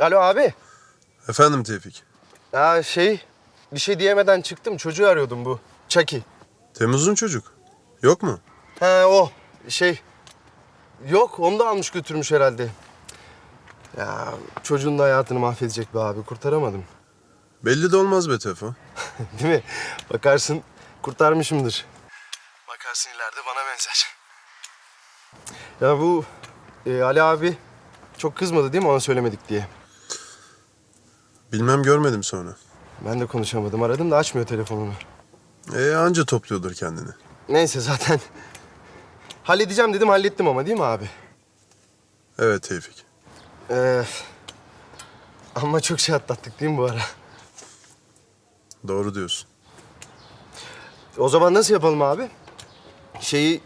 Alo abi. Efendim Tevfik. Ya şey, bir şey diyemeden çıktım. Çocuğu arıyordum bu. Çaki. Temmuz'un çocuk. Yok mu? He o şey. Yok onu da almış götürmüş herhalde. Ya çocuğun da hayatını mahvedecek be abi. Kurtaramadım. Belli de olmaz be Tefo. Değil mi? Bakarsın kurtarmışımdır. Bakarsın ileride bana benzer. Ya bu e, Ali abi çok kızmadı değil mi ona söylemedik diye. Bilmem görmedim sonra. Ben de konuşamadım. Aradım da açmıyor telefonunu. E anca topluyordur kendini. Neyse zaten halledeceğim dedim hallettim ama değil mi abi? Evet Tevfik. Ee, ama çok şey atlattık değil mi bu ara? Doğru diyorsun. O zaman nasıl yapalım abi? Şeyi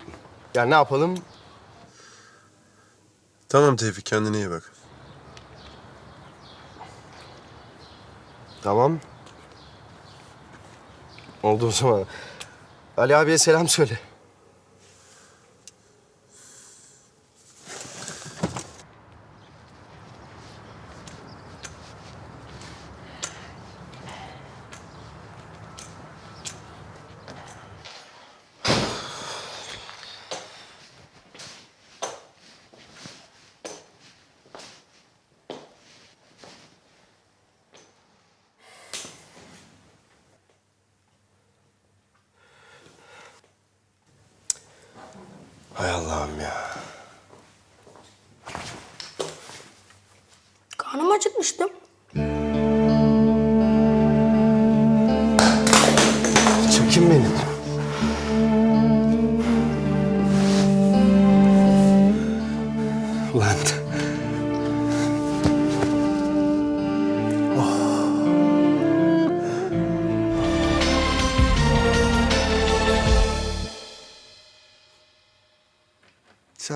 yani ne yapalım? Tamam Tevfik kendine iyi bak. Tamam. Oldu o zaman. Ali abiye selam söyle. Hay Allah'ım ya.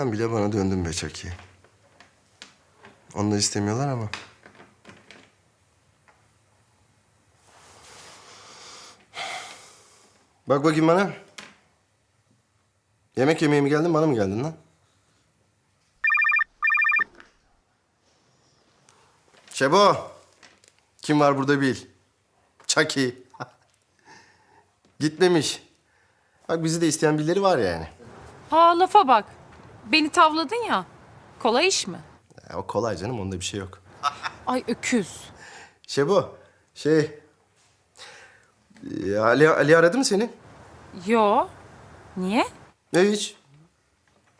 Sen bile bana döndün be Çaki. Onlar istemiyorlar ama. Bak bakayım bana. Yemek yemeye mi geldin, bana mı geldin lan? Şebo. Kim var burada bil. Çaki. Gitmemiş. Bak bizi de isteyen birileri var yani. Ha lafa bak. Beni tavladın ya. Kolay iş mi? Ya, o kolay canım, onda bir şey yok. Ay öküz. Şey... Ya, Ali, Ali aradı mı seni? Yo. Niye? Ne hiç?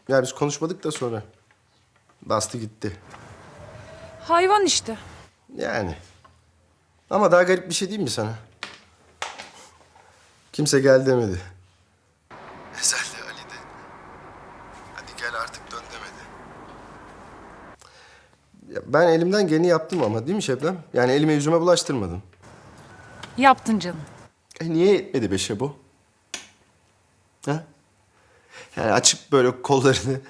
Ya biz konuşmadık da sonra. Bastı gitti. Hayvan işte. Yani. Ama daha garip bir şey değil mi sana? Kimse gel demedi. Ezel de Ali de. Hadi gel artık dön demedi. Ya ben elimden geleni yaptım ama değil mi Şebnem? Yani elime yüzüme bulaştırmadım. Yaptın canım. E niye yetmedi be Şebo? Ha? Yani açıp böyle kollarını...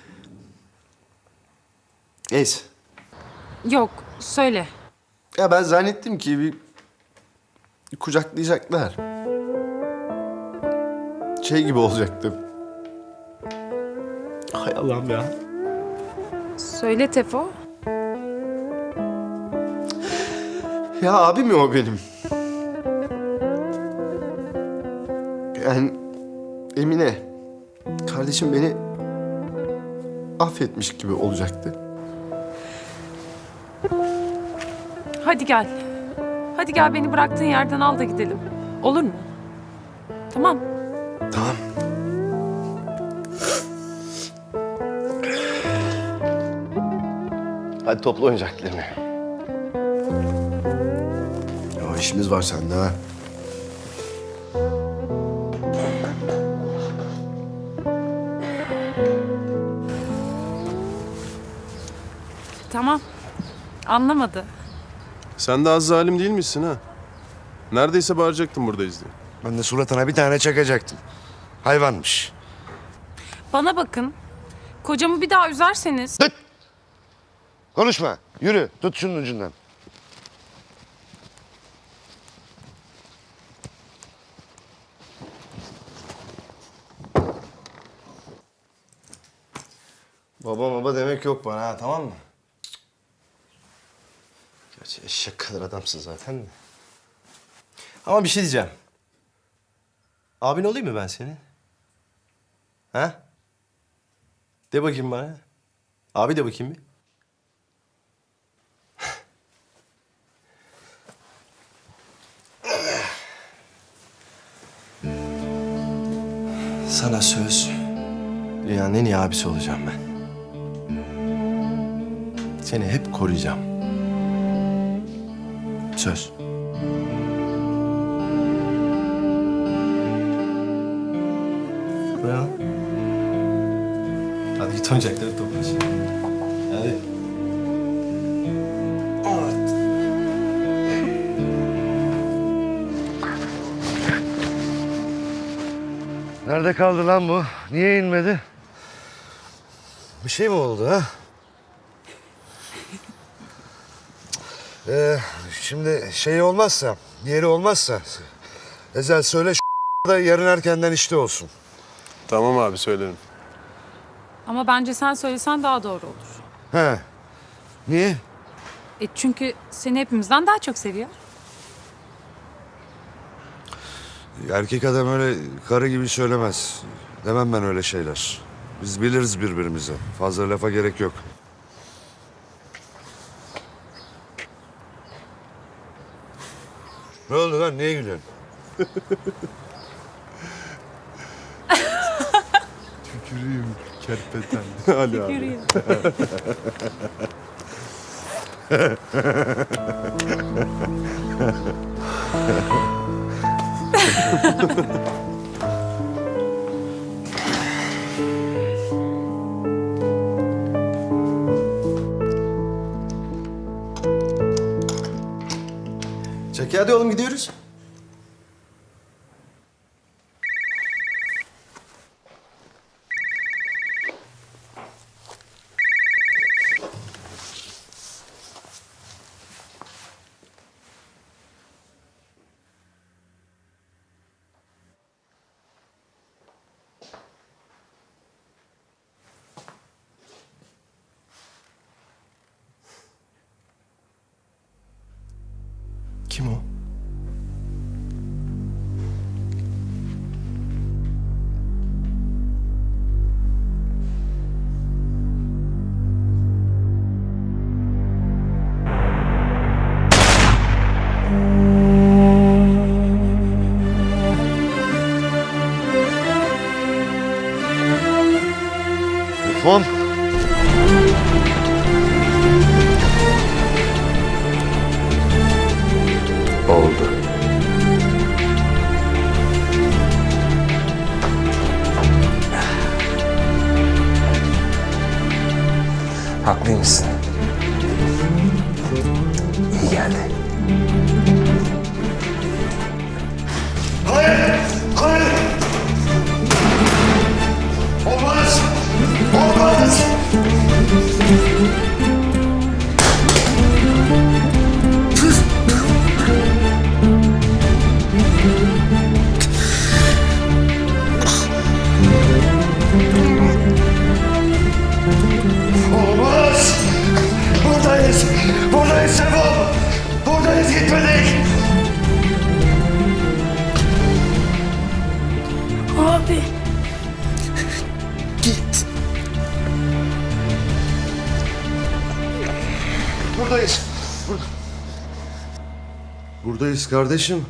Neyse. Yok söyle. Ya ben zannettim ki bir kucaklayacaklar. Şey gibi olacaktım. Hay Allah'ım ya. Söyle Tefo. Ya abi mi o benim? Yani Emine, kardeşim beni affetmiş gibi olacaktı. Hadi gel. Hadi gel beni bıraktığın yerden al da gidelim. Olur mu? Tamam. Tamam. Hadi topla oyuncaklarını. İşimiz var sende ha. Tamam. Anlamadı. Sen de az zalim değil misin ha? Neredeyse bağıracaktım buradayız diye. Ben de suratına bir tane çakacaktım. Hayvanmış. Bana bakın. Kocamı bir daha üzerseniz... Konuşma. Yürü. Tut şunun ucundan. Baba baba demek yok bana ha tamam mı? Eşek kadar adamsın zaten de. Ama bir şey diyeceğim. Abin olayım mı ben senin? Ha? De bakayım bana. Abi de bakayım bir. Sana söz. Dünyanın en iyi abisi olacağım ben. Seni hep koruyacağım. Söz. Lan? Hadi git oyuncakları topla şimdi. Hadi. Nerede kaldı lan bu? Niye inmedi? Bir şey mi oldu ha? Ee, şimdi şey olmazsa, yeri olmazsa... Ezel söyle şu da yarın erkenden işte olsun. Tamam abi söylerim. Ama bence sen söylesen daha doğru olur. He. Niye? E çünkü seni hepimizden daha çok seviyor. Erkek adam öyle karı gibi söylemez. Demem ben öyle şeyler. Biz biliriz birbirimizi. Fazla lafa gerek yok. Lan? Niye gülüyorsun? Tükürüğüm kerpeten. Ali abi. Oğlum gidiyoruz. Kim o? Buradayız kardeşim.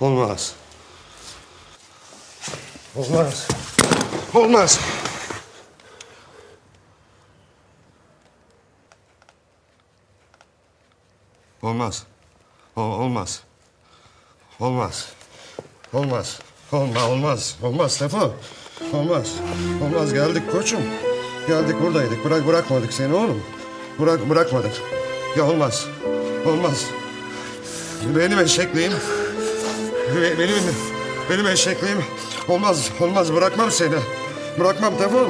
Olmaz. Olmaz. Olmaz. Olmaz. O- olmaz. Olmaz. Olmaz. Olmaz. Olmaz. Olmaz Stefan. Olmaz. Olmaz. Geldik koçum. Geldik buradaydık. Bırak bırakmadık seni oğlum. Bırak bırakmadık. Ya olmaz. Olmaz. Benim eşekliğim. be- Benim benim eşekliğim. Olmaz. Olmaz. Bırakmam seni. Bırakmam tamam?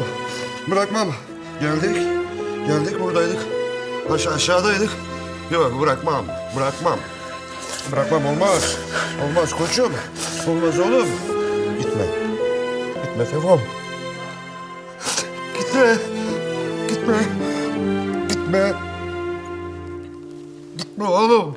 Bırakmam. Geldik. Geldik buradaydık. Aşağı aşağıdaydık. Yok bırakmam. Bırakmam. Bırakmam olmaz. Olmaz koçum. Olmaz oğlum. Gitme. Gitme Tefom. Gitme. Gitme. Gitme. Gitme oğlum.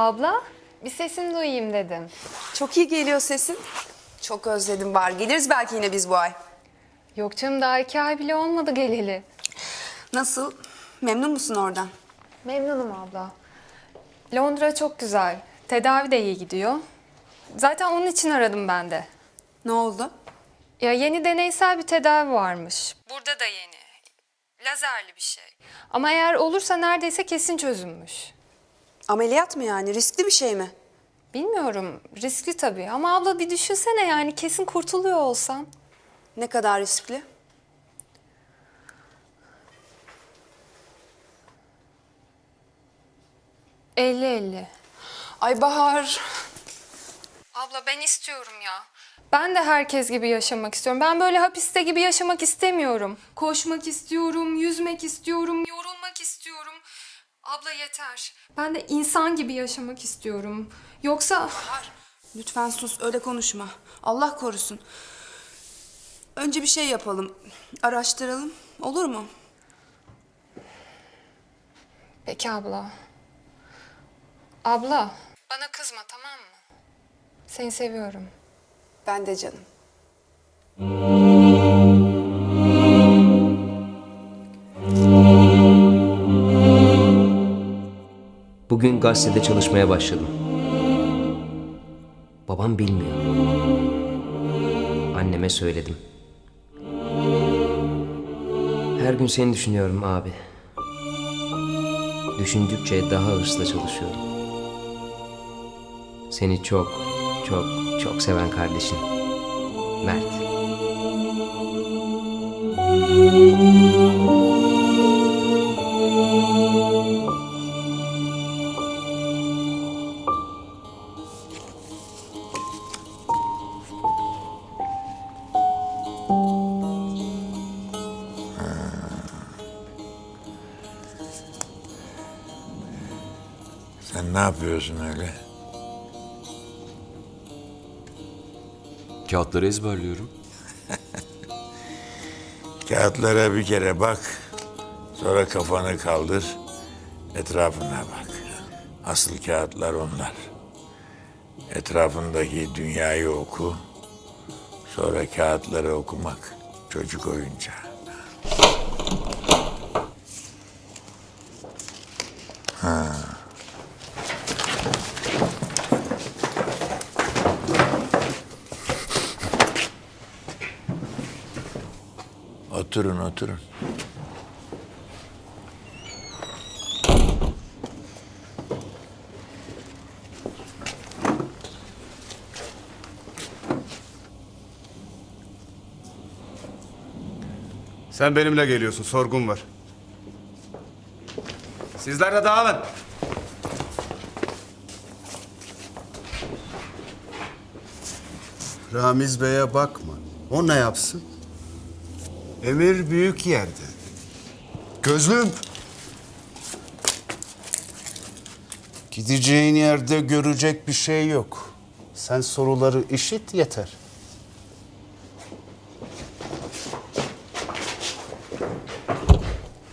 Abla, bir sesini duyayım dedim. çok iyi geliyor sesin. Çok özledim var. Geliriz belki yine biz bu ay. Yok canım daha iki ay bile olmadı geleli. Nasıl? Memnun musun oradan? Memnunum abla. Londra çok güzel. Tedavi de iyi gidiyor. Zaten onun için aradım ben de. Ne oldu? Ya yeni deneysel bir tedavi varmış. Burada da yeni. Lazerli bir şey. Ama eğer olursa neredeyse kesin çözülmüş. Ameliyat mı yani? Riskli bir şey mi? Bilmiyorum, riskli tabii. Ama abla bir düşünsene yani kesin kurtuluyor olsam. Ne kadar riskli? Elli elli. Ay Bahar. Abla ben istiyorum ya. Ben de herkes gibi yaşamak istiyorum. Ben böyle hapiste gibi yaşamak istemiyorum. Koşmak istiyorum, yüzmek istiyorum, istiyorum. Abla yeter. Ben de insan gibi yaşamak istiyorum. Yoksa Lütfen sus öyle konuşma. Allah korusun. Önce bir şey yapalım. Araştıralım. Olur mu? Peki abla. Abla, bana kızma tamam mı? Seni seviyorum. Ben de canım. Bugün gazetede çalışmaya başladım. Babam bilmiyor. Anneme söyledim. Her gün seni düşünüyorum abi. Düşündükçe daha hırsla çalışıyorum. Seni çok, çok, çok seven kardeşin. Mert. Sen ne yapıyorsun öyle? Kağıtları ezberliyorum. Kağıtlara bir kere bak. Sonra kafanı kaldır. Etrafına bak. Asıl kağıtlar onlar. Etrafındaki dünyayı oku. Sonra kağıtları okumak çocuk oyuncağı. Oturun oturun. Sen benimle geliyorsun. Sorgun var. Sizler de dağılın. Ramiz Bey'e bakma. O ne yapsın? Emir büyük yerde. Gözlüm. Gideceğin yerde görecek bir şey yok. Sen soruları işit yeter.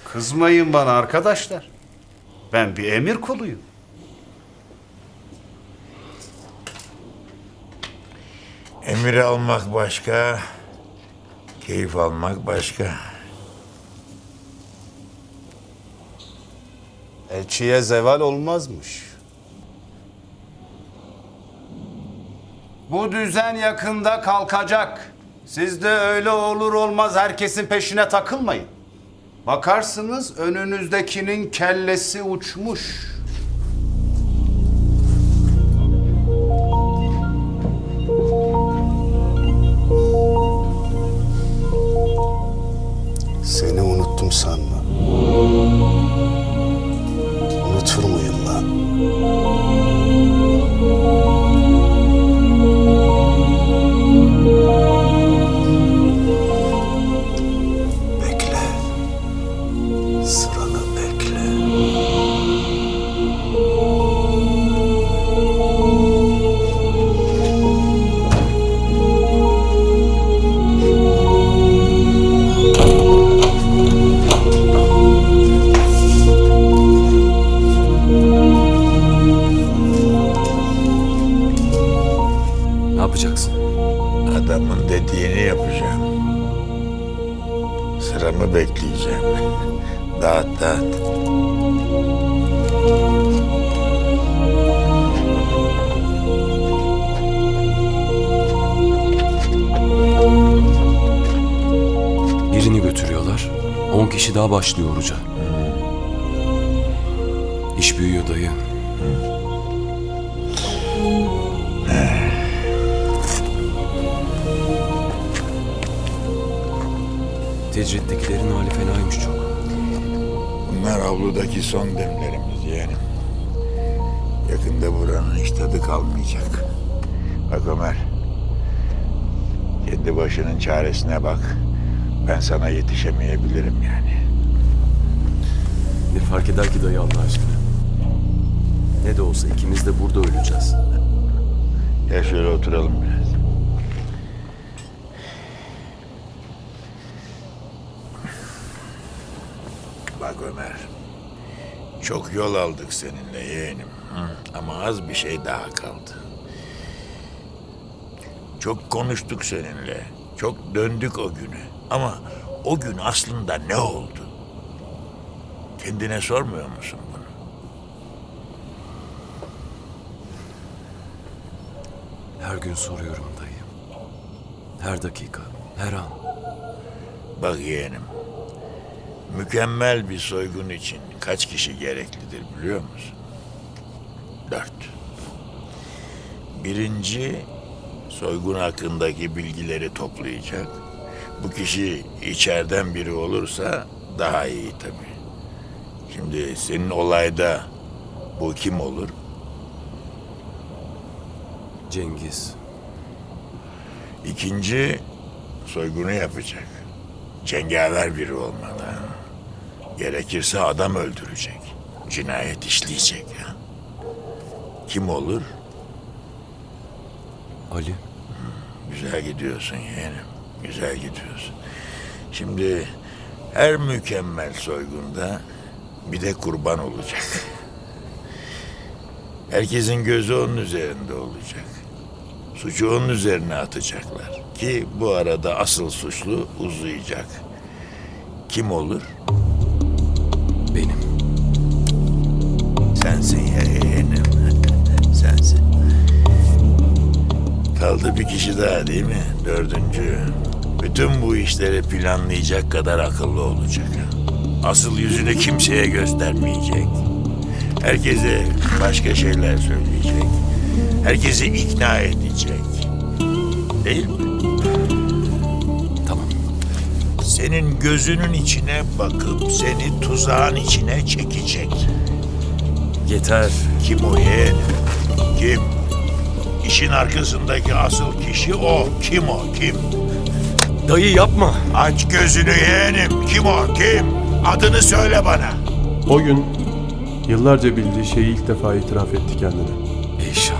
Kızmayın bana arkadaşlar. Ben bir emir kuluyum. Emir almak başka, keyif almak başka. Elçiye zeval olmazmış. Bu düzen yakında kalkacak. Siz de öyle olur olmaz herkesin peşine takılmayın. Bakarsınız önünüzdekinin kellesi uçmuş. Daha başlıyor oruca. İş büyüyor dayı. Tecrittekilerin hali fenaymış çok. Bunlar avludaki son demlerimiz yeğenim. Yakında buranın hiç tadı kalmayacak. Bak Ömer. Kendi başının çaresine bak. Ben sana yetişemeyebilirim yani. Fark eder ki dayı Allah aşkına? Ne de olsa ikimiz de burada öleceğiz. Gel şöyle oturalım biraz. Bak Ömer. Çok yol aldık seninle yeğenim. Hı? Ama az bir şey daha kaldı. Çok konuştuk seninle. Çok döndük o günü. Ama o gün aslında ne oldu? Kendine sormuyor musun bunu? Her gün soruyorum dayı. Her dakika, her an. Bak yeğenim. Mükemmel bir soygun için kaç kişi gereklidir biliyor musun? Dört. Birinci, soygun hakkındaki bilgileri toplayacak. Bu kişi içeriden biri olursa daha iyi tabii. Şimdi senin olayda bu kim olur? Cengiz. İkinci, soygunu yapacak. Cengaver biri olmalı. Gerekirse adam öldürecek. Cinayet işleyecek. Ya. Kim olur? Ali. Güzel gidiyorsun yeğenim. Güzel gidiyorsun. Şimdi her mükemmel soygunda bir de kurban olacak. Herkesin gözü onun üzerinde olacak. Suçu onun üzerine atacaklar. Ki bu arada asıl suçlu uzayacak. Kim olur? Benim. Sensin yeğenim. Sensin. Kaldı bir kişi daha değil mi? Dördüncü. Bütün bu işleri planlayacak kadar akıllı olacak. Asıl yüzünü kimseye göstermeyecek. Herkese başka şeyler söyleyecek. Herkesi ikna edecek. Değil mi? Tamam. Senin gözünün içine bakıp seni tuzağın içine çekecek. Yeter. Kim o yeğenim? Kim? İşin arkasındaki asıl kişi o. Kim o? Kim? Dayı yapma. Aç gözünü yeğenim. Kim o? Kim? Adını söyle bana. O gün yıllarca bildiği şeyi ilk defa itiraf etti kendine. Eyşan.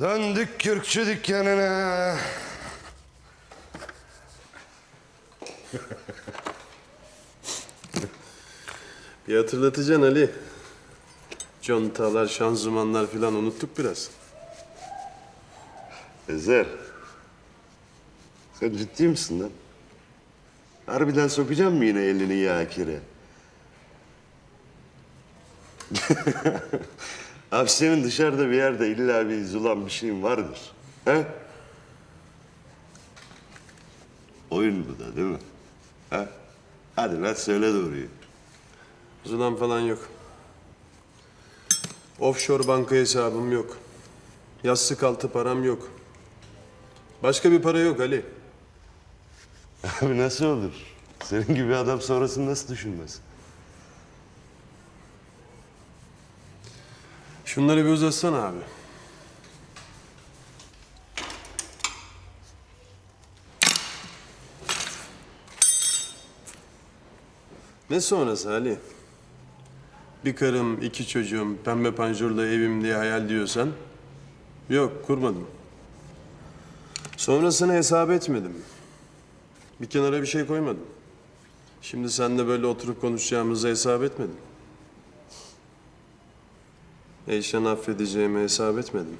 Döndük kürkçü dükkanına. Bir hatırlatacaksın Ali. Contalar, şanzımanlar filan unuttuk biraz. Ezer. Sen ciddi misin lan? Harbiden sokacağım mı yine elini yağ kire? Abi senin dışarıda bir yerde illa bir zulan bir şeyin vardır. He? Oyun bu da değil mi? Ha? Hadi lan söyle doğruyu. Zulan falan yok. Offshore banka hesabım yok. Yastık altı param yok. Başka bir para yok Ali. Abi nasıl olur? Senin gibi adam sonrasını nasıl düşünmez? Şunları bir uzatsana abi. Ne sonrası Ali? bir karım, iki çocuğum, pembe panjurla evim diye hayal diyorsan... Yok, kurmadım. Sonrasını hesap etmedim. Bir kenara bir şey koymadım. Şimdi sen de böyle oturup konuşacağımızı hesap etmedim. Eyşan'ı affedeceğimi hesap etmedim.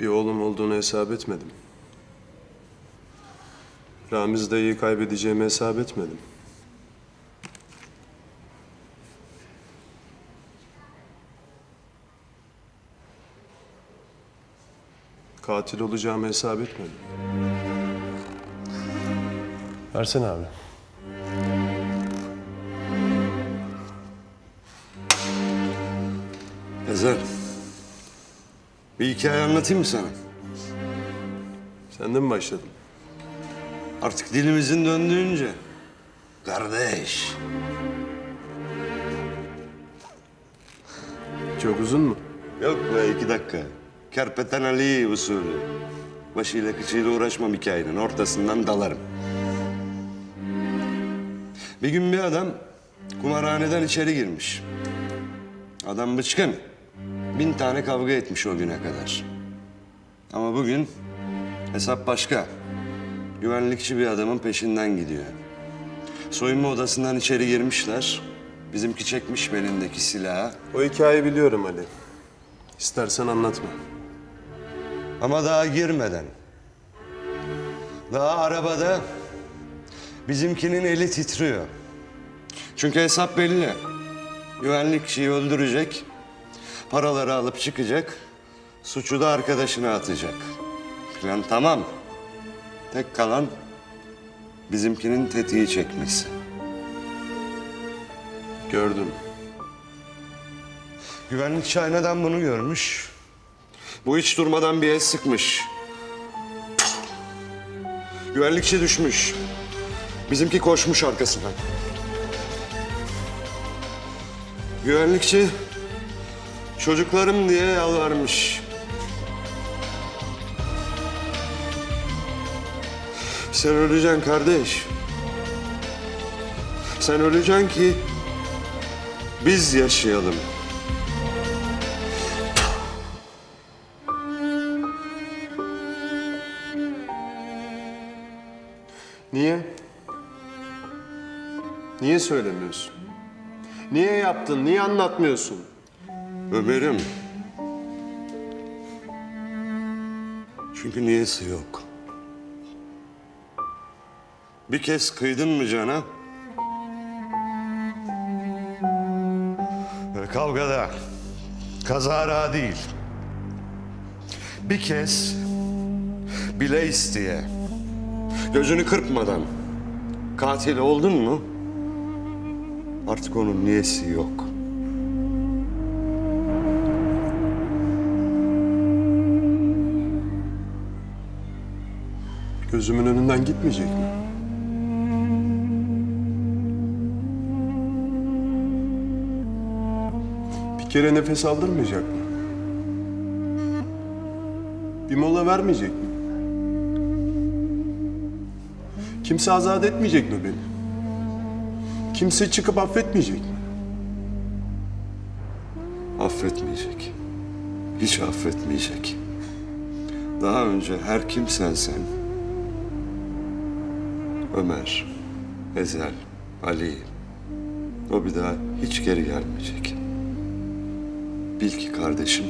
Bir oğlum olduğunu hesap etmedim. Ramiz dayıyı kaybedeceğimi hesap etmedim. Katil olacağımı hesap etmedim. Versene abi. Ezel. Bir hikaye anlatayım mı sana? Sen de mi başladın? Artık dilimizin döndüğünce. Kardeş. Çok uzun mu? Yok be iki dakika. Kerpeten Ali usulü. Başıyla kıçıyla uğraşmam hikayenin. Ortasından dalarım. Bir gün bir adam kumarhaneden içeri girmiş. Adam bıçkın. Bin tane kavga etmiş o güne kadar. Ama bugün hesap başka. Güvenlikçi bir adamın peşinden gidiyor. Soyunma odasından içeri girmişler. Bizimki çekmiş belindeki silahı. O hikayeyi biliyorum Ali. İstersen anlatma. Ama daha girmeden. Daha arabada bizimkinin eli titriyor. Çünkü hesap belli. Güvenlikçiyi öldürecek, paraları alıp çıkacak, suçu da arkadaşına atacak. Plan tamam. Tek kalan bizimkinin tetiği çekmesi. Gördüm. Güvenlikçi aynadan bunu görmüş. Bu hiç durmadan bir el sıkmış. Güvenlikçi düşmüş. Bizimki koşmuş arkasından. Güvenlikçi çocuklarım diye yalvarmış. Sen öleceksin kardeş. Sen öleceksin ki biz yaşayalım. Niye? Niye söylemiyorsun? Niye yaptın? Niye anlatmıyorsun? Ömer'im. Çünkü niyesi yok. Bir kez kıydın mı cana? Ve kavgada, kazara değil. Bir kez bile isteye, gözünü kırpmadan katil oldun mu? Artık onun niyesi yok. Gözümün önünden gitmeyecek mi? Kere nefes aldırmayacak mı? Bir mola vermeyecek mi? Kimse azat etmeyecek mi beni? Kimse çıkıp affetmeyecek mi? Affetmeyecek. Hiç affetmeyecek. Daha önce her kimsen sen. Ömer, Ezel, Ali. O bir daha hiç geri gelmeyecek. Bil ki kardeşim,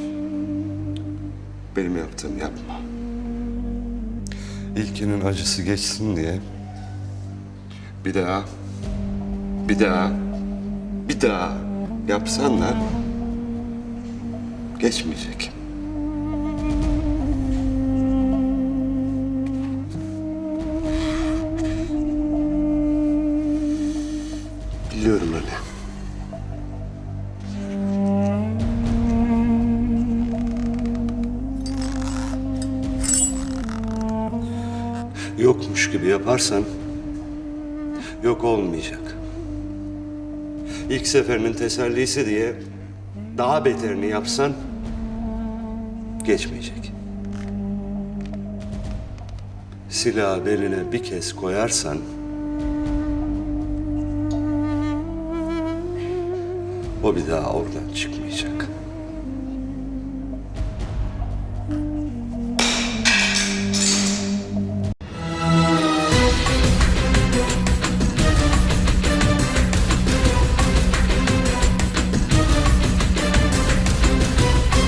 benim yaptığım yapma. İlkinin acısı geçsin diye bir daha, bir daha, bir daha yapsan da geçmeyecek. Yaparsan yok olmayacak. İlk seferinin tesellisi diye daha beterini yapsan geçmeyecek. Silahı beline bir kez koyarsan O bir daha oradan çıkmayacak.